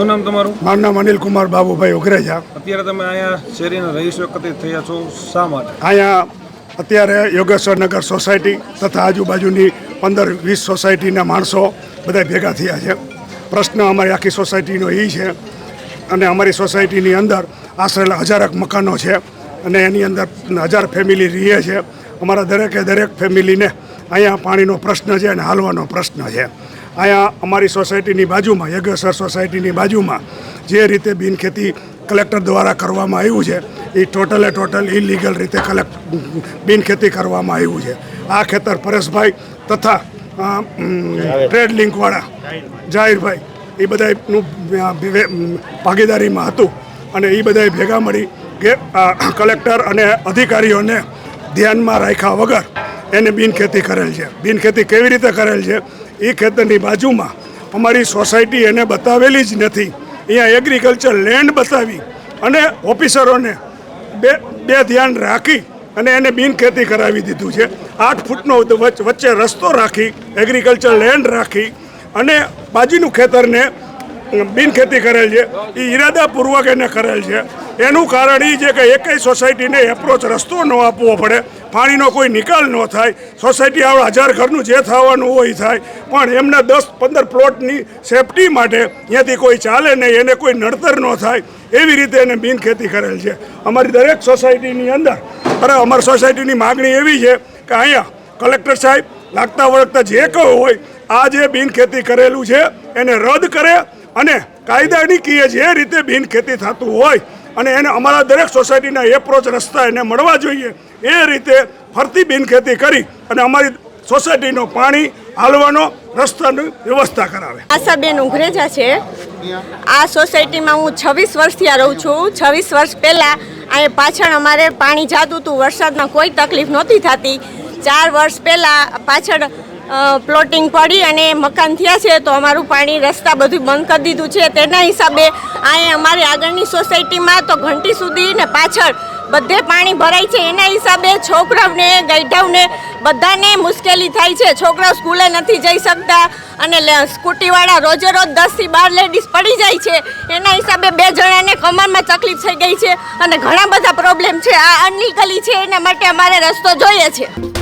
શું નામ તમારું? મારું નામ અનિલ કુમાર બાબુભાઈ ઉઘરેજા. અત્યારે તમે અહીંયા શેરીના રહીશ વખતે થયા છો શા માટે? અહીંયા અત્યારે યોગેશ્વર નગર સોસાયટી તથા આજુબાજુની પંદર વીસ સોસાયટીના માણસો બધા ભેગા થયા છે. પ્રશ્ન અમારી આખી સોસાયટીનો એ છે અને અમારી સોસાયટીની અંદર આશરે હજારક મકાનો છે અને એની અંદર હજાર ફેમિલી રહીએ છે. અમારા દરેકે દરેક ફેમિલીને અહીંયા પાણીનો પ્રશ્ન છે અને હાલવાનો પ્રશ્ન છે. અહીંયા અમારી સોસાયટીની બાજુમાં યજ્ઞસર સોસાયટીની બાજુમાં જે રીતે બિનખેતી કલેક્ટર દ્વારા કરવામાં આવ્યું છે એ ટોટલે ટોટલ ઇલીગલ રીતે કલેક્ટ બિનખેતી કરવામાં આવ્યું છે. આ ખેતર પરેશભાઈ તથા ટ્રેડ લિંકવાળા જાહેરભાઈ એ બધાનું ભાગીદારીમાં હતું અને એ બધાએ ભેગા મળી કે કલેક્ટર અને અધિકારીઓને ધ્યાનમાં રાખ્યા વગર એને બિનખેતી કરેલ છે. બિનખેતી કેવી રીતે કરેલ છે? એ ખેતરની બાજુમાં અમારી સોસાયટી એને બતાવેલી જ નથી. અહીંયા એગ્રીકલ્ચર લેન્ડ બતાવી અને ઓફિસરોને બે બે ધ્યાન રાખી અને એને બિનખેતી કરાવી દીધું છે. આઠ ફૂટનો વચ્ચે રસ્તો રાખી એગ્રીકલ્ચર લેન્ડ રાખી અને બાજુનું ખેતરને બિનખેતી કરેલ છે. એ ઈરાદાપૂર્વક એને કરેલ છે. એનું કારણ એ છે કે એકેય સોસાયટીને એપ્રોચ રસ્તો ન આપવો પડે. પાણીનો કોઈ નિકાલ ન થાય. સોસાયટી આવડે હજાર ઘરનું જે થવાનું હોય થાય. પણ એમના દસ પંદર પ્લોટની સેફટી માટે ત્યાંથી કોઈ ચાલે નહીં, એને કોઈ નડતર ન થાય. એવી રીતે એને બિનખેતી કરેલ છે. અમારી દરેક સોસાયટીની અંદર, અરે અમારી સોસાયટીની માગણી એવી છે કે અહીંયા કલેક્ટર સાહેબ લાગતા વળગતા જે કહું હોય, આ જે બિનખેતી કરેલું છે, એને રદ કરે અને કાયદાની કીએ જે રીતે બિનખેતી થતું હોય અને એને અમારા દરેક સોસાયટીના એપ્રોચ રસ્તા એને મળવા જોઈએ. એ રીતે ફરતી બિનખેતી કરી અને અમારી સોસાયટીનો પાણી હાલવાનો રસ્તાની વ્યવસ્થા કરાવે. આશાબેન ઉઘરેજા છે. આ સોસાયટીમાં હું છવ્વીસ વર્ષથી આ રહું છું. છવ્વીસ વર્ષ પહેલાં અહીંયા પાછળ અમારે પાણી જાતું હતું. વરસાદમાં કોઈ તકલીફ નહોતી થતી. ચાર વર્ષ પહેલાં પાછળ પ્લોટિંગ પડી અને મકાન થયા છે તો અમારું પાણી રસ્તા બધું બંધ કરી દીધું છે. તેના હિસાબે અહીંયા અમારી આગળની સોસાયટીમાં તો ઘંટી સુધી ને પાછળ બધે પાણી ભરાય છે. એના હિસાબે છોકરાઓને, ગઈઢાઓને બધાને મુશ્કેલી થાય છે. છોકરાઓ સ્કૂલે નથી જઈ શકતા અને સ્કૂટીવાળા રોજે રોજ દસથી બાર લેડીઝ પડી જાય છે. એના હિસાબે બે જણાને કમરમાં તકલીફ થઈ ગઈ છે અને ઘણા બધા પ્રોબ્લેમ છે. આ અનલીગલી છે. એના માટે અમારે રસ્તો જોઈએ છે.